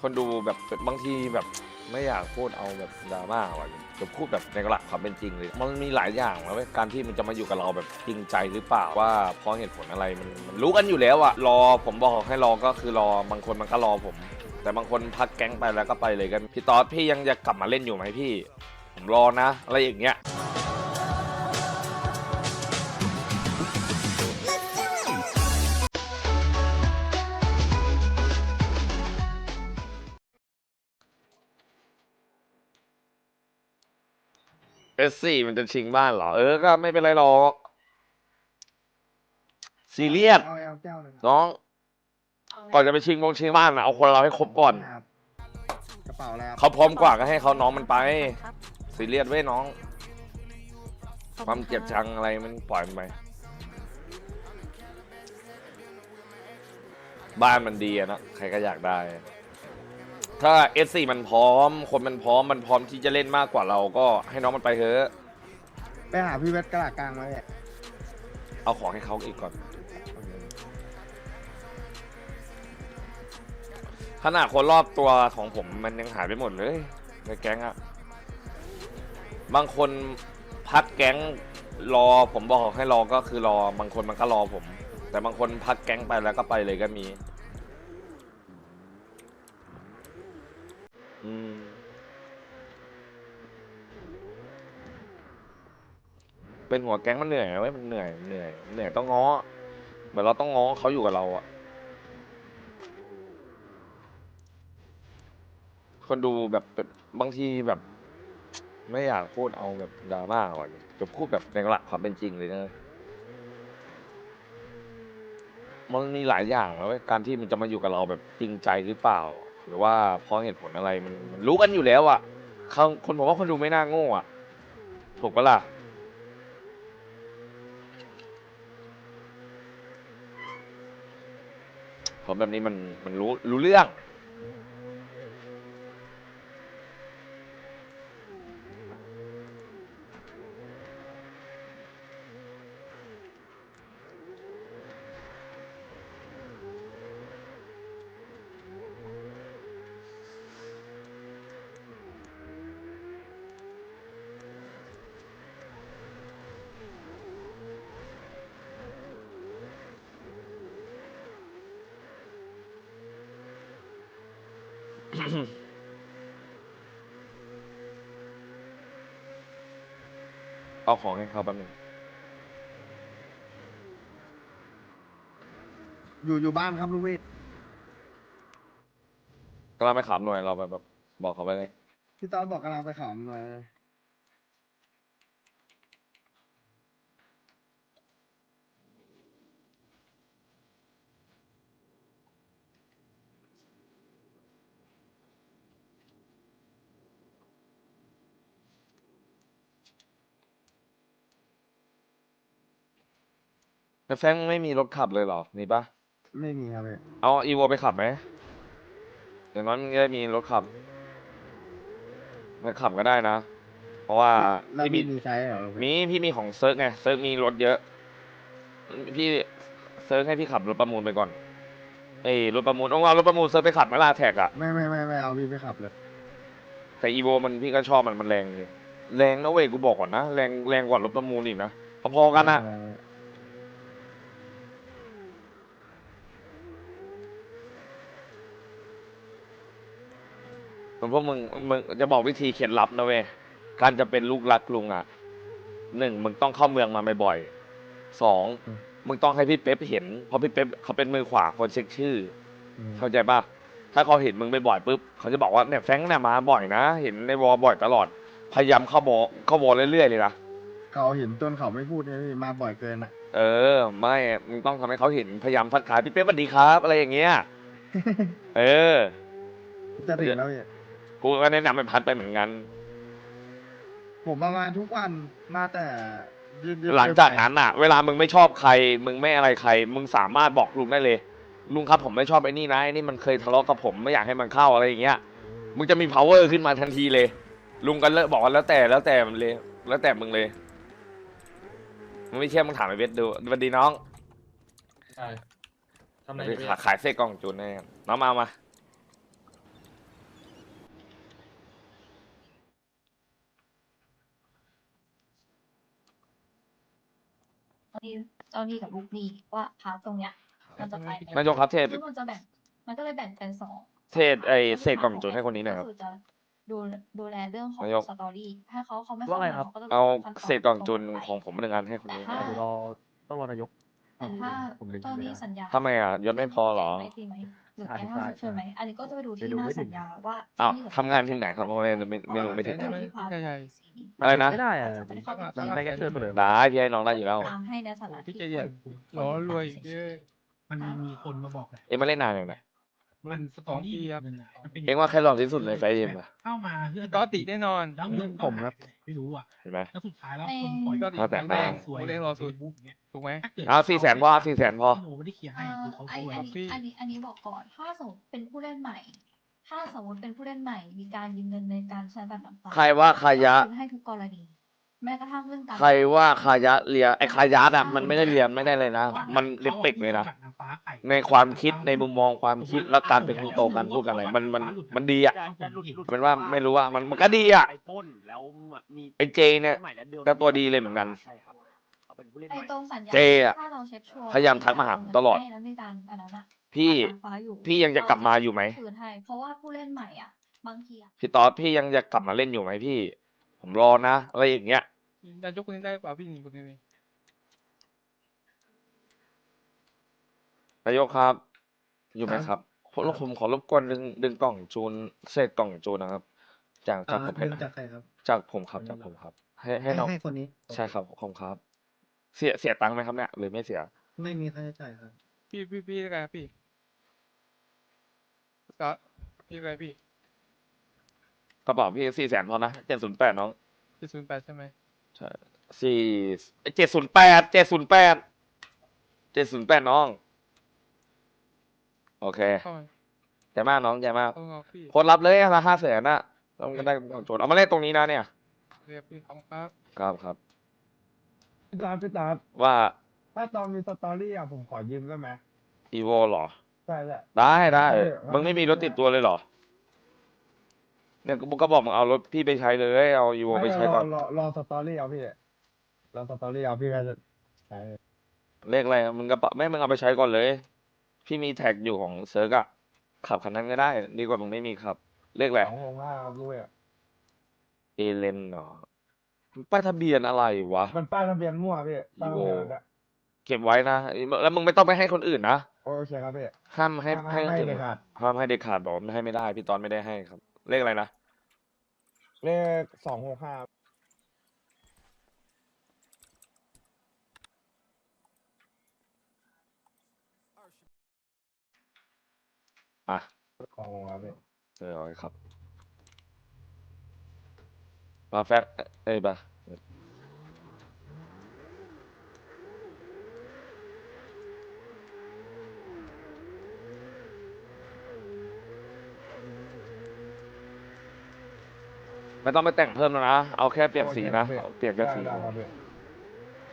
คนดูแบบบางทีแบบไม่อยากพูดเอาแบบดราม่าว่ะจะพูดแบบในหลักความเป็นจริงเลย มันมีหลายอย่างนะเว้ยการที่มันจะมาอยู่กับเราแบบจริงใจหรือเปล่าว่าเพราะเหตุผลอะไรมันมันรู้กันอยู่แล้วอะรอผมบอกให้รอก็คือรอบางคนมันก็รอผม แต่บางคนพักแก๊งไปแล้วก็ไปเลยกันพี่ต๊อดพี่ยังจะกลับมาเล่นอยู่ไหมพี่ ผมรอนะ อะไรอย่างเงี้ย เอสซี่มันจะชิงบ้านเหรอ เออ ก็ไม่เป็นไรหรอก ซีเรียส เอาเอาแก้วหนึ่งน้อง ก่อนจะไปชิงวงชิงบ้านนะเอาคนเราให้ครบก่อน ครับกระเป๋าแล้วเขาพร้อมกว่าก็ให้เขาน้องมันไป ซีเรียสเว้ยน้อง ความเกลียดชังอะไรมันปล่อยมันไป บ้านมันดีอะเนอะใครก็อยากได้ ถ้าเอสซีมันพร้อม คนมันพร้อมมันพร้อมที่จะเล่นมากกว่าเราก็ให้น้องมันไปเถอะ ไปหาพี่เวทกระดาษกลางมาเนี่ยเอาของให้เขาอีกก่อน ขนาดคนรอบตัวของผมมันยังหายไปหมดเลย ในแก๊งอะบางคนพักแก๊งรอผมบอกให้รอก็คือรอบางคนมันก็รอผม แต่บางคนพักแก๊งไปแล้วก็ไปเลยก็มี อืมเป็นหัวแก๊งมันเหนื่อยนะเว้ยมันเหนื่อยเหนื่อยเหนื่อยต้องง้อเหมือนเราต้องง้อเขาอยู่กับเราอะคนดูแบบบางทีแบบ ไม่อยากพูดเอาแบบดราม่าว่ะจะพูดแบบในหลักความเป็นจริงเลยนะมันมีหลายอย่างนะเว้ยการที่มันจะมาอยู่กับเราแบบจริงใจหรือเปล่า หรือว่าเพราะเหตุผลอะไรมันมันรู้กันอยู่แล้วอะเขาคนผมว่าคนดูไม่น่าโง่อะถูกปะล่ะผมแบบนี้มันมันรู้รู้เรื่อง เอาของให้เขาแป๊บนึงอยู่อยู่บ้านครับลูกเวทก็เราไม่ขำหน่อยเราแบบแบบบอกเขาไปเลย พี่ตอนบอกกำลังไปขอมหน่อย แล้วแฟงไม่มีรถขับเลยเหรอนี่ปะไม่มีครับพี่เอาอีโวไปขับไหมอย่างน้อยมันจะได้มีรถขับไม่ขับก็ได้นะ เพราะว่าแล้วพี่พี่มีมีใช้เหรอลูกเวทมีพี่มีของเซิร์ฟไงเซิร์ฟมีรถเยอะ พี่เซิร์ฟให้พี่ขับรถประมูลไปก่อนเอ้ยรถประมูลต้องเอารถประมูลเซิร์ฟไปขับไหมล่ะแท็กอะไม่ไม่ไม่ไม่เอาพี่ไปขับเลยแต่อีโวมันพี่ก็ชอบมันมันแรงเลยแรงนะเว้ยกูบอกก่อนนะแรงแรงกว่ารถประมูลอีกนะพอๆกันอะมั นพวกมึงมึงจะบอกวิธีเคล็ดลับนะเว้ยการจะเป็นลูกรักลุงอะหนึ่งมึงต้องเข้าเมืองมาบ่อยๆสองมึงต้องให้พี่เป๊ปเห็นเพราะพี่เป๊ปเขาเป็นมือขวาคนเช็คชื่ออืมเข้าใจป่ะถ้าเขาเห็นมึงบ่อยๆปุ๊บเขาจะบอกว่าเนี่ยแฟรงค์เนี่ยมาบ่อยนะ เห็นในวอลบ่อยตลอด พยายามเข้าวอลเข้าวอลเรื่อยๆเลยนะเขาเห็นต้นเขาไม่พูดเนี่ยพี่มาบ่อยเกินอะ เออ ไม่มึงต้องทำให้เขาเห็นพยายามทักทายพี่เป๊ปสวัสดีครับ อะไรอย่างเงี้ยเออ จะถึงแล้วพี่ กูก็แนะนำให้พัดไปเหมือนกัน ผมประมาณทุกวันมาแต่ยืนยืนหลังจากนั้นอะ เวลามึงไม่ชอบใคร มึงไม่อะไรใคร มึงสามารถบอกลุงได้เลย ลุงครับผมไม่ชอบไอ้นี่นะไอ้นี่มันเคยทะเลาะกับผมไม่อยากให้มันเข้าอะไรอย่างเงี้ย มึงจะมี power ขึ้นมาทันทีเลย ลุงกันเลอะบอกว่าแล้วแต่แล้วแต่มันเลย แล้วแต่มึงเลยมึงไม่เชื่อมึงถามไอ้เวทดูสวัสดีน้อง ใช่ทำไมเดี๋ยวพี่ขายขายเส้กล่องจูนให้กันน้องมาเอามา ที่เจ้าหนี้กับลูกหนี้ว่าพาร์ทตรงเนี้ยมันจะไปไหนนายกครับเทศซึ่งมันจะแบ่ง มันก็เลยแบ่งเป็นสอง เทศไอเศษกล่องจุนให้คนนี้หน่อยครับ ก็คือจะดูดูแลเรื่องของนายก สตอรี่ให้เขาเขาไม่ว่าไงครับ ขก็จะเอาขั้นตนเศษกล่องจุนตรงไปของผมหนึ่งอันให้คนนี้แต่ถ้าเดี๋ยวรอต้องรอนายกแต่ถ้าผมลืมเจ้าหนี้ไปแล้ว สัญญาทำไมอะยศไม่พอเหรอ ไม่จริงไหม หรือใช่แก้ห้าใช่ชดเชยไหม อันนี้ก็จะไปดูที่ไม่รู้หน้าไม่ถึสังญญาว่าอ้าวหนี้กับทำงานที่ไหนครับไม่ไม่ไม่รู้ไม่ถึงเจ้าหนี้พาร์ทใช่ใช่อะไรนะไม่ได้อะไม่ได้เข้าใจมันได้แค่เชิญมาเลยได้พี่ให้น้องได้อยู่แล้วตามให้ในฐานะพี่ที่ใจเย็นรอรวยอีกเยอะมันมีคนมาบอกแหละเอ็งมาเล่นนานอย่างไร มันสตอรี่ครับมันอะมันป็นเอ็งว่าใครหล่อที่สุดในไฟเอ็มอะเข้ามาเพื่อก็ติแน่นอนแล้วเงินผมครับไม่รู้อะเห็นไหมแล้วสุดท้ายแล้วคนปล่อยก็ติถ้าแต่แดงสวยแดงรอสุดบุ๊กเงี้ยถูกไหมถ้าเกิดเอาสี่แสนพอสี่แสนพอโนไม่ได้เคลียร์ให้เอ่อคือเขาอันเขาอันพี่นี้อันนี้อันนี้บอกก่อนถ้าสมมติเป็นผู้เล่นใหม่ ถ้าสมมติเป็นผู้เล่นใหม่ มีการยืมเงินในการใช้บัตรต่างๆใครว่าขายะคืนให้ทุกกรณี แม้กระทั่งเรื่องการ ใครว่าคายะเรียไอคายะอะมันไม่ได้เรียนไม่ได้เลยนะ มันเล็บเป็กเลยนะขาอางินจากางฟ้าไข่ในความคิดในมุมมองความคิดและการเป็นคนโตกันพูดกันอะไรมันมันมันดีอะ เป็นว่าไม่รู้ว่ามันมันก็ดีอะไปปล้นแล้วมีไอเจเนี่ย ใหม่แล้วเดินก็ตัวดีเลยเหมือนกัน ใช่ครับเขาเป็นผู้เล่นไอ้ใหม่ ตรงสัญญาเจอะถ้าเราเช็คชัวร์พยายามทักมาหาผมตลอด ให้แล้วมีการอันนั้นอะพี่การฟ้าอยู่พี่ยังจะกลับมาอยู่ไหม คืนให้เพราะว่าผู้เล่นใหม่อะ บางทีอะ พี่ตอดพี่ยังจะกลับมาเล่นอยู่ไหมพี่ ผมรอนะ อะไรอย่างเงี้ยนายกคนนี้ได้เปล่าพี่หญิงคนนี้นายกครับ อยู่ไหมครับผมผมขอรบกวนดึงดึงกล่องจูนเศษกล่องจูนนะครับ จากจากผมเรื่องจากใครครับ จากผมครับจากผมครับ ให้ให้น้องให้คนนี้ ใช่ครับขอบคุณครับ เสียเสียตังค์ไหมครับเนี่ยหรือไม่เสีย ไม่มีค่าใช้จ่ายครับ พี่พี่พี่อะไรครับพี่ก็พี่อะไรพี่ กระเป๋าพี่สี่แสนพอนะเจ็ดศูนย์แปดน้องเจ็ดศูนย์แปดใช่ไหมใช่สี่เจ็ดศูนย์แปดเจ็ดศูนย์แปดเจ็ดศูนย์แปดน้อง โอเคเข้ามาใจมากน้องใจมากเข้ามาพี่โคนรับเลยละห้าแสนน่ะต้องได้กล่องโจนเอามาเล่นตรงนี้นะเนี่ย เรียกพี่ของครับครับครับ พี่ตาพี่ตาว่าถ้าตอนมีสตอรี่อะผมขอยืมได้ไหมอีโวหรอ ใช่แหละได้ได้เออมึงไม่มีรถติดตัวเลยเหรอ เนี่ยกูก็บอกมึงเอารถพี่ไปใช้เลยเอาอีโวไปใช้ก่อนรอรอสตอรี่เอาพี่รอสตอรี่เอาพี่ก็จะใช้เลขอะไรอะมึงกระเป๋าไม่มึงเอาไปใช้ก่อนเลย พี่มีแท็กอยู่ของเซิร์กอะขับคันนั้นก็ได้ ดีกว่ามึงไม่มีขับ เลขอะไรสองหกห้าครับด้วยอะเอเลนเหรอป้ายทะเบียนอะไรวะ มันป้ายทะเบียนมั่วพี่ป้ายทะเบียนอะเก็บไว้นะแล้วมึงไม่ต้องไปให้คนอื่นนะโอเคครับพี่ห้ามให้ห้ามให้คนอื่นเด็ดขาดห้ามให้เด็ดขาดบอกว่าไม่ให้ไม่ได้ พี่ตอนไม่ได้ให้ครับ เลขอะไรนะ เลขสองหกห้าอะของผมครับพี่เออเอาไว้ครับปาแฟกเอ้ยปา ไม่ต้องไปแต่งเพิ่มแล้วนะ เอาแค่เปลี่ยนสีนะเอาเปลี่ยนแค่สีได้ได้ครับพี่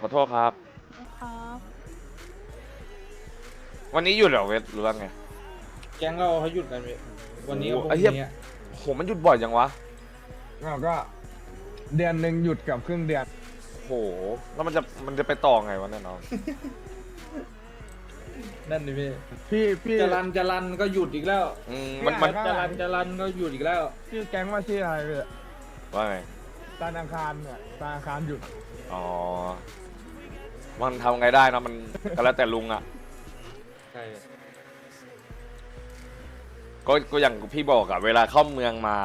ขอโทษครับ ครับวันนี้หยุดเหรอเวทหรือว่าไง แก๊งเราเขาหยุดกันเว้ยวันนี้กับพรุ่งไอ้เหี้ย นี้อะโหมันหยุดบ่อยจังวะแล้วก็ เดือนหนึ่งหยุดกับครึ่งเดือนโหแล้วมันจะมันจะไปต่อไงวะเนี่ยน้องนั่นดิพี่พี่พี่จรันจรันก็หยุดอีกแล้วอืมมันมันจรันจรันก็หยุดอีกแล้ว ชื่อแก๊งว่าชื่ออะไรพี่ ว่าไงตานอังคารเนี่ยตานอังคารหยุดอ๋อ มันทำไงได้นะมัน ก็แล้วแต่ลุงอะ ใช่ก็ก็อย่างพี่บอกอะเวลาเข้าเมืองมา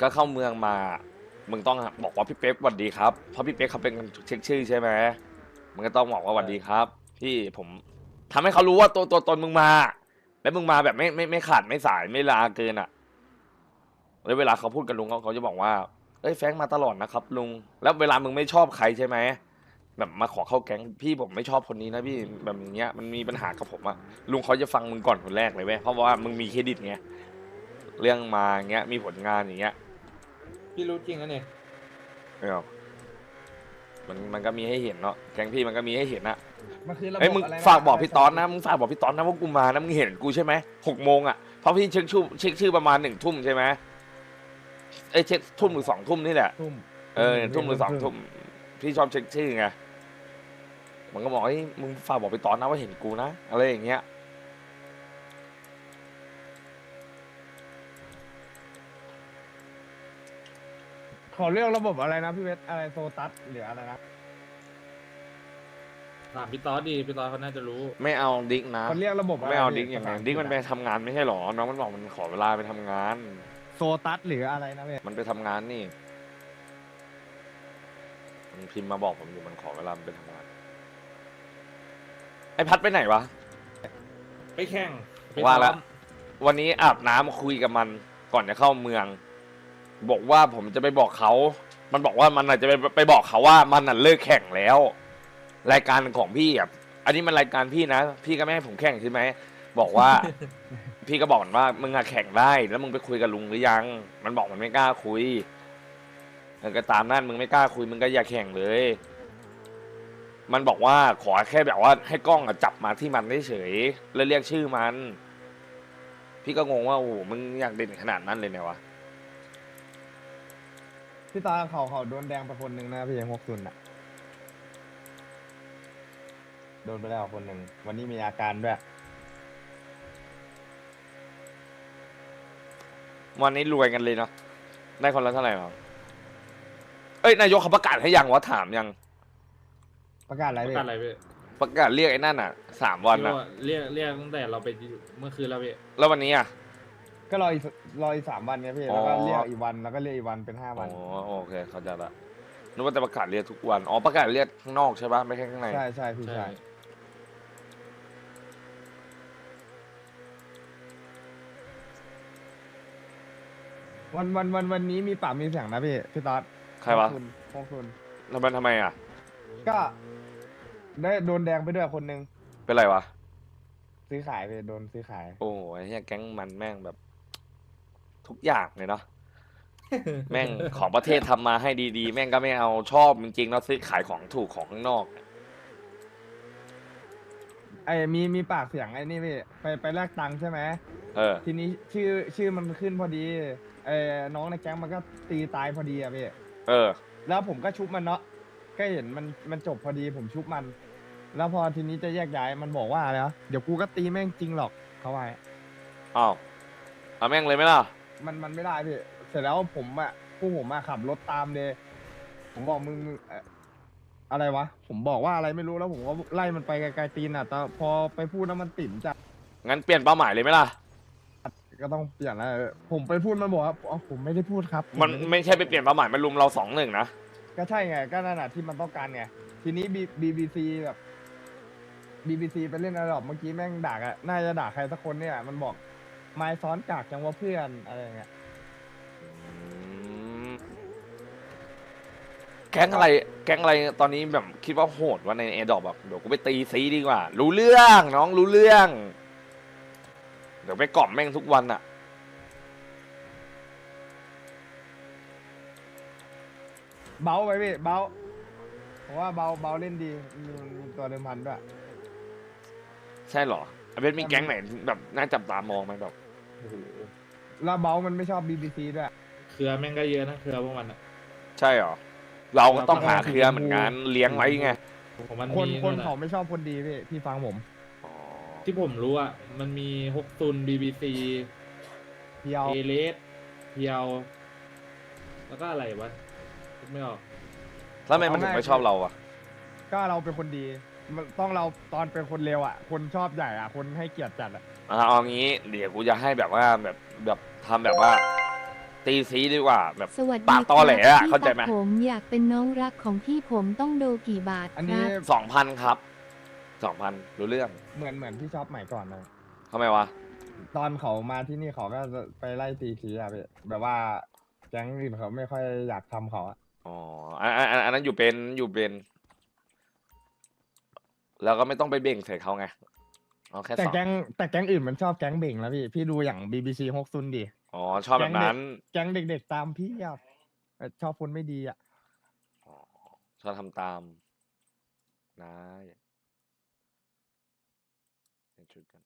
ก็เข้าเมืองมามึงต้องบอกว่าพี่เป๊กสวัสดีครับเพราะพี่เป๊กเขาเป็นคนเช็คชื่อใช่ไหมมึงก็ต้องบอกว่าสวัสดีครับ พี่ผมทำให้เขารู้ว่าตัวตัวตนมึงมา แล้วมึงมาแบบไม่ไม่ไม่ขาดไม่สายไม่ลาเกินอะ แล้วเวลาเขาพูดกับลุงเขาเขาจะบอกว่าเอ้ยแฟรงค์มาตลอดนะครับลุง แล้วเวลามึงไม่ชอบใครใช่ไหมแบบมาขอเข้าแก๊งพี่ผมไม่ชอบคนนี้นะพี่แบบอย่างเงี้ยมันมีปัญหากับผมอะลุงเขาจะฟังมึงก่อนคนแรกเลยเว้ยเพราะว่ามึงมีเครดิตไงเรื่องมาอย่างเงี้ยมีผลงานอย่างเงี้ยพี่รู้จริงนะเนี่ยไม่หรอกมันมันก็มีให้เห็นเนาะแก๊งพี่มันก็มีให้เห็นนะมันคือระบบเอ้ยมึงอะไรนะฝากบอกพี่ตอนนะมึงฝากบอกพี่ตอนนะว่ากูมานะมึงเห็นกูใช่ไหมหกโมงอะเพราะพี่เช็คชื่อเช็คชื่อประมาณหนึ่งทุ่มใช่ไหม เอ้ยเช็คทุ่มหรือสองทุ่มนี่แหละทุ่ม เออทุ่มหรือสองทุ่มพี่ชอบเช็คชื่อไงมันก็บอกเฮ้ยมึงฝากบอกไปตอนนะว่าเห็นกูนะอะไรอย่างเงี้ยขอเรื่องระบบอะไรนะพี่เวทอะไรโซตัสหรืออะไรนะถามพี่ต๊อดดีพี่ต๊อดเขาน่าจะรู้ ไม่เอาดิกนะ เขาเรียกระบบอะไรไม่เอาพี่ดิกอย่างไงภษอังฤษดิกมันไปทำงานไม่ใช่หรอน้องมันบอกมันขอเวลาไปทำงาน โซตัสหรืออะไรนะพี่มันไปทำงานนี่ มันพิมพ์มาบอกผมอยู่มันขอเวลามันไปทำงาน ไอพัดไปไหนวะ ไปแข่งไปว่าละ ซ้อมวันนี้อาบน้ำคุยกับมันก่อนจะเข้าเมือง บอกว่าผมจะไปบอกเขา มันบอกว่ามันอาจจะไปไปบอกเขาว่ามันน่ะเลิกแข่งแล้ว รายการของพี่อะอันนี้มันรายการพี่นะ พี่ก็ไม่ให้ผมแข่งใช่ไหมบอกว่า พี่ก็บอกมันว่ามึงอะแข่งได้ แล้วมึงไปคุยกับลุงหรือยัง มันบอกมันไม่กล้าคุยเออก็ตามนั่นมึงไม่กล้าคุยมึงก็อย่าแข่งเลย มันบอกว่าขอแค่แบบว่า ให้กล้องอะจับมาที่มันเฉยๆแล้วเรียกชื่อมัน พี่ก็งงว่าโอ้โหมึงอยากเด่นขนาดนั้นเลยเนี่ยวะพี่ตาเขาเขาโดนแดงไปคนหนึ่งนะพี่ยังหกศูนย์อะ โดนไปแล้วคนหนึ่งวันนี้มีอาการด้วย วันนี้รวยกันเลยเนาะได้คนละเท่าไหร่หรอเอ้ยนายกเขาประกาศให้ยังวะถามยัง ประกาศอะไรประพี่กาศอะไรพี่ประกาศเรียกไอ้นั่นอะสามวันที่อะว่าเรียกเรียกตั้งแต่เราไปเมื่อคืนแล้วพี่แล้ววันนี้อะ ก็รออีกรออีกสามวันไงพี่ แล้วก็อ๋อ เรียกอีกวันแล้วก็เรียกอีกวันเป็นห้าอ๋วัอนโอเคเข้าใจละนึกว่าจะประกาศเรียกทุกวันอ๋อประกาศเรียกข้างนอกใช่ปะไม่ใช่ข้างใน ใช่ใช่พี่ใช่ ใช่ วันวันวันวันนี้มีปากมีเสียงนะพี่พี่ต๊อดใครวะพงพงทุนแล้วมันทำไมอะ ก็ได้โดนแดงไปด้วยคนหนึ่งเป็นไรวะ ซื้อขายไปโดนซื้อขาย โอ้โหไอ้เหี้ยแก๊งมันแม่งแบบ ทุกอย่างเลยเนาะ แม่งของประเทศทำมาให้ดีๆ แม่งก็ไม่เอาชอบจริงๆแล้วซื้อขายของถูกของข้างนอก ไอ้มีมีปากเสียงไอ้นี่พี่ไปไปแลกตังค์ใช่ไหมเออ ทีนี้ชื่อชื่อมันขึ้นพอดีไอ้น้องในแก๊งมันก็ตีตายพอดีอะพี่เออ แล้วผมก็ชุบมันเนาะก็เห็นมันมันจบพอดีผมชุบมัน แล้วพอทีนี้จะแยกย้ายมันบอกว่าอะไรวะเดี๋ยวกูก็ตีแม่งจริงหรอกเขาว่าอ้าวเอาแม่งเลยไหมล่ะ มันมันไม่ได้พี่เสร็จแล้วผมอะผู้ผมอะขับรถตามเลยผมบอกมึงเอ่อ อะไรวะ ผมบอกว่าอะไรไม่รู้แล้วผมก็ไล่มันไปไกลๆตีนอะแต่พอไปพูดแล้วมันติ่มจัดงั้นเปลี่ยนเป้าหมายเลยไหมล่ะ ก็ต้องเปลี่ยนแล้วเออผมไปพูดมันบอกว่าอ๋อผมไม่ได้พูดครับผมันด้ไม่ใช่ไปเปลี่ยนเป้าหมายมันลุมเราสองหนึ่งนะ ก็ใช่ไงก็นั่นแหะที่มันต้องการไงทีนี้บีบีซีแบบบีบีซีไปเล่นอะไรหรอกเมื่อกี้แม่งด่าอะน่าจะด่าใครสักคนเนี่ยมันบอกไม้ซ้อนกากจังว่าเพื่อนอะไรอย่างเงี้ย แก๊งอะไร แก๊งอะไรตอนนี้แบบคิดว่าโหดว่าในเอดอบแบบเดี๋ยวกูไปตีซีดีกว่า รู้เรื่องน้องรู้เรื่อง เดี๋ยวไปกล่อมแม่งทุกวันอะเบาไปพี่เบาเพราะว่าเบาเบาเล่นดีมีมีตัวเดิมพันด้วยใช่เหรอไอเบสมีแก๊งไหนแบบน่าจับตามองไหมแบบโอ้โหแล้วเบามันไม่ชอบบีบีซีด้วย เครือแม่งก็เยอะนะเครือพวกมันอะใช่เหรอ เราก็ต้องหาเครือเหมือนกันเลี้ยงไว้ไงของมันคนมีคนอะเขาไม่ชอบคนดีพี่พี่ฟังผมอ๋อที่ผมรู้อะ มันมีฮกซุนบีบีซีเพียวเอเลสเพียว แล้วก็อะไรวะนึกไม่ออก แล้วทำไมมันถึงไม่ชอบเราอะก็เราเป็นคนดีมันต้องเราตอนเป็นคนเลวอะ คนชอบใหญ่อะ คนให้เกียรติจัดอะ อะเอางี้เดี๋ยวกูจะให้แบบว่าแบบแบบทำแบบว่า ตีซีดีกว่าแบบ สวัสดีปากตอแหลอะครับเข้าใจไหมพี่ตั๊กผมอยากเป็นน้องรักของพี่ผมต้องโดกี่บาทอันคนี้รับ สองพันครับสองพันรู้เรื่องเหมือนเหมือนพี่ชอบใหม่ก่อนนะทำไมวะตอนเขามาที่นี่เขาก็จะไปไล่ตีทีอะพี่แบบว่าแก๊งอื่นเขาไม่ค่อยอยากทำเขาอะอ๋ออันอันอันอันนั้นอยู่เป็นอยู่เป็น แล้วก็ไม่ต้องไปเบ่งใส่เขาไงเอาแค่แต่สองแก๊งแต่แก๊งอื่นมันชอบแก๊งเบ่งแล้วพี่พี่ดูอย่าง BBC ฮกซุนดิ อ๋อชอบแบบนั้นแก๊งเด็กๆตามพี่อะเอ่อชอบคนไม่ดีอะอ๋อชอบทำตามนายเปลี่ยนชุดกัน